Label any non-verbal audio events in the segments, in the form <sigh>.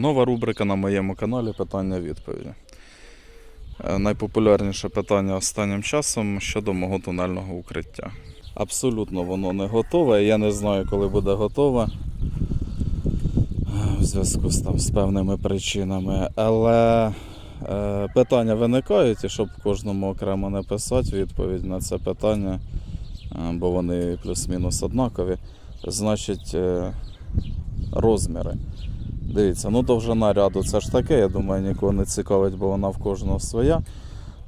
Нова рубрика на моєму каналі Питання-відповіді. Е, Найпопулярніше питання останнім часом щодо мого тунельного укриття. Абсолютно воно не готове. Я не знаю, коли буде готове. е, В зв'язку з, там, з певними причинами. Але е, питання виникають, і щоб кожному окремо не писати відповідь на це питання, е, бо вони плюс-мінус однакові. Значить, е, розміри. Дивіться, ну довжина ряду це ж таке, я думаю, нікого не цікавить, бо вона в кожного своя.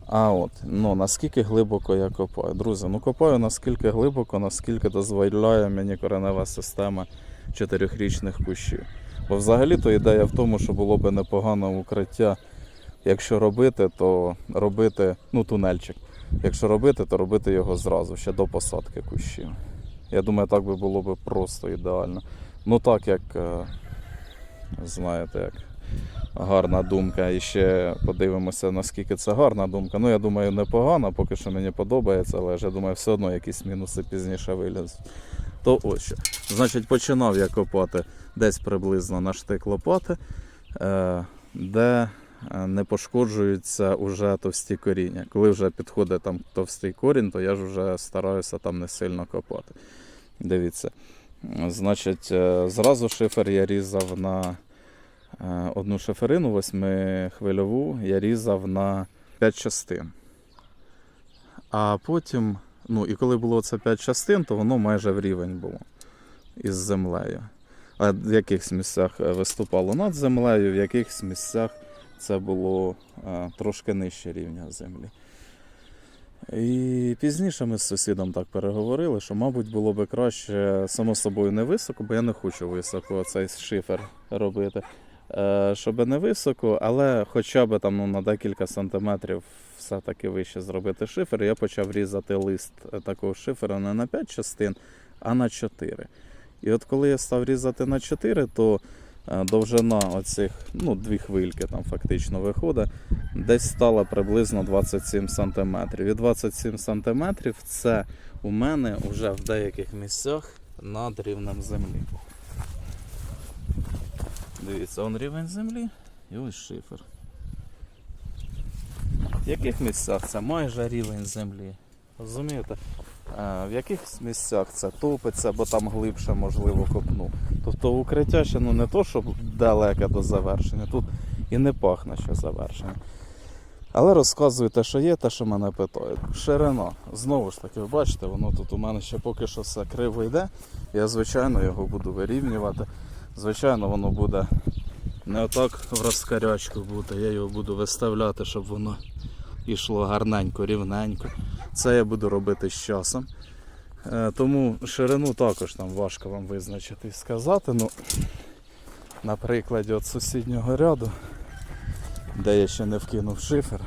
А от, ну наскільки глибоко я копаю. Друзі, ну копаю наскільки глибоко, наскільки дозволяє мені коренева система чотирьохрічних кущів. Бо взагалі-то ідея в тому, що було би непогане укриття. Якщо робити, то робити, ну, тунельчик. Якщо робити, то робити його зразу, ще до посадки кущів. Я думаю, так би було б просто ідеально. Ну так як, е, знаєте, як гарна думка. І ще подивимося, наскільки це гарна думка. Ну, я думаю, непогана, поки що мені подобається, але ж я думаю, все одно якісь мінуси пізніше вилізуть. То ось. Значить, починав я копати десь приблизно на штик лопати, е, де е, не пошкоджуються уже товсті коріння. Коли вже підходить там товстий корінь, то я ж вже стараюся там не сильно копати. Дивіться. Значить, е, зразу шифер я різав на е, одну шиферину восьмихвильову, я різав на 5 частин. А потім, ну і коли було це 5 частин, то воно майже в рівень було із землею. А в якихось місцях е, виступало над землею, в якихось місцях це було трошки нижче рівня землі. І пізніше ми з сусідом так переговорили, що, мабуть, було би краще, само собою, не високо, бо я не хочу високо цей шифер робити. Е, щоб не високо, але хоча б там ну, на декілька сантиметрів все-таки вище зробити шифер. Я почав різати лист е, такого шифера не на 5 частин, а на 4. І от коли я став різати на 4, то довжина оцих, ну, дві хвильки там фактично виходить, десь стала приблизно 27 см. І 27 см це у мене вже в деяких місцях над рівнем землі. Дивіться, он рівень землі і ось шифер. В яких місцях це майже рівень землі? Розумієте? Е, В яких місцях це топиться, бо там глибше можливо копну. Тобто укриття ще ну, не то, щоб далеке до завершення, тут і не пахне ще завершення. Але розказую те, що є, те, що мене питають. Ширина. Знову ж таки, ви бачите, воно тут у мене ще поки що все криво йде. Я, звичайно, його буду вирівнювати. Звичайно, воно буде не отак в розкарячку бути. Я його буду виставляти, щоб воно йшло гарненько, рівненько. Це я буду робити з часом. Е, Тому ширину також там важко вам визначити і сказати. Ну, на прикладі от сусіднього ряду, де я ще не вкинув шифер,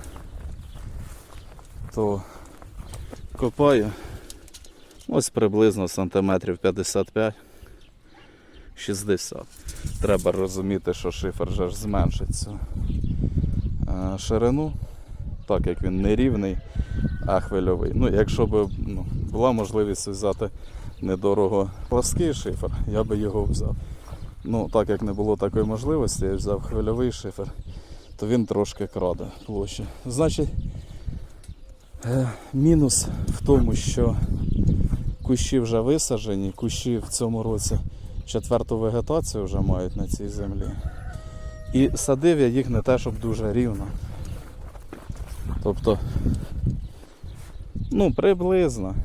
то копаю ось приблизно сантиметрів 55. 60. Треба розуміти, що шифер вже ж зменшить цю е, ширину, так як він не рівний, а хвильовий. Ну, якщо б ну, була можливість взяти недорого плаский шифер, я би його взяв. Ну, так як не було такої можливості, я взяв хвильовий шифер, то він трошки краде площі. Значить, е, мінус в тому, що кущі вже висаджені, кущі в цьому році четверту вегетацію вже мають на цій землі. І садив я їх не те, щоб дуже рівно. Тобто, ну, приблизно.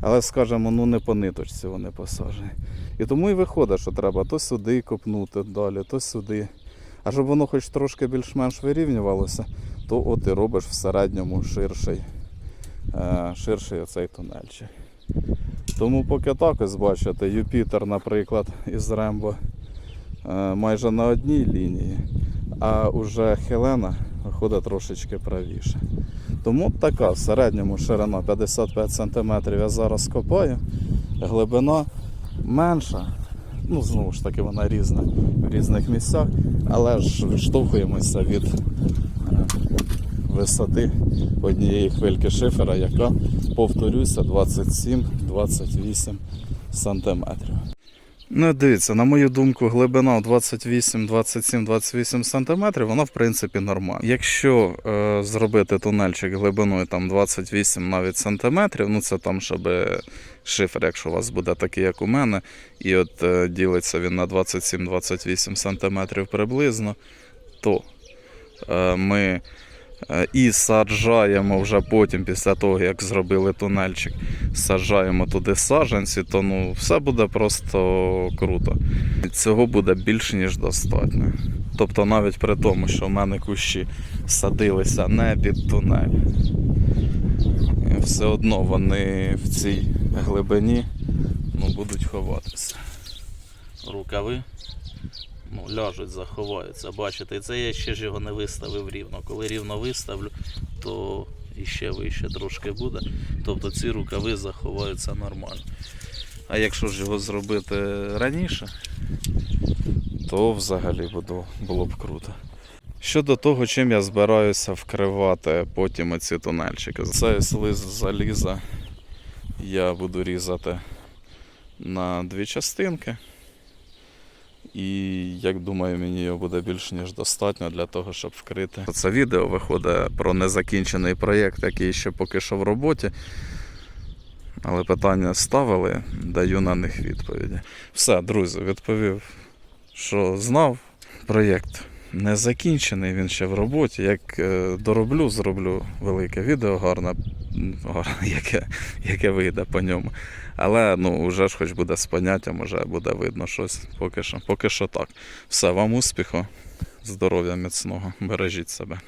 Але, скажімо, ну не по ниточці вони посаджені. І тому і виходить, що треба то сюди копнути далі, то сюди. А щоб воно хоч трошки більш-менш вирівнювалося, то от і робиш в середньому ширший, е, ширший оцей тунельчик. Тому поки так ось бачите, Юпітер, наприклад, із Рембо е, майже на одній лінії, а уже Хелена виходить трошечки правіше. Тому така в середньому ширина 55 см я зараз копаю, глибина менша. Ну, знову ж таки, вона різна в різних місцях, але ж відштовхуємося від е, висоти однієї хвильки шифера, яка, повторюся, 27-28 сантиметрів. Ну, дивіться, на мою думку, глибина 28, 27, 28 см, вона в принципі нормальна. Якщо е, зробити тунельчик глибиною там 28 навіть сантиметрів, ну це там, щоб шифер, якщо у вас буде такий, як у мене, і от е, ділиться він на 27-28 см приблизно, то е, ми і саджаємо вже потім, після того, як зробили тунельчик, саджаємо туди саджанці, то ну, все буде просто круто. Цього буде більше, ніж достатньо. Тобто навіть при тому, що в мене кущі садилися не під тунель, все одно вони в цій глибині ну, будуть ховатися. Рукави ну, ляжуть, заховаються. Бачите, це я ще ж його не виставив рівно. Коли рівно виставлю, то іще вище трошки буде. Тобто ці рукави заховаються нормально. А якщо ж його зробити раніше, то взагалі було б круто. Щодо того, чим я збираюся вкривати потім ці тунельчики. Цей слиз заліза я буду різати на дві частинки. І як думаю, мені його буде більш ніж достатньо для того, щоб вкрити. Це відео виходить про незакінчений проєкт, який ще поки що в роботі. Але питання ставили, даю на них відповіді. Все, друзі, відповів, що знав. Проєкт не закінчений, він ще в роботі. Як е, дороблю, зроблю велике відео гарне, <laughs> яке, яке вийде по ньому. Але ну, вже ж хоч буде з поняттям, вже буде видно щось. Поки що, поки що так. Все, вам успіху, здоров'я міцного, бережіть себе.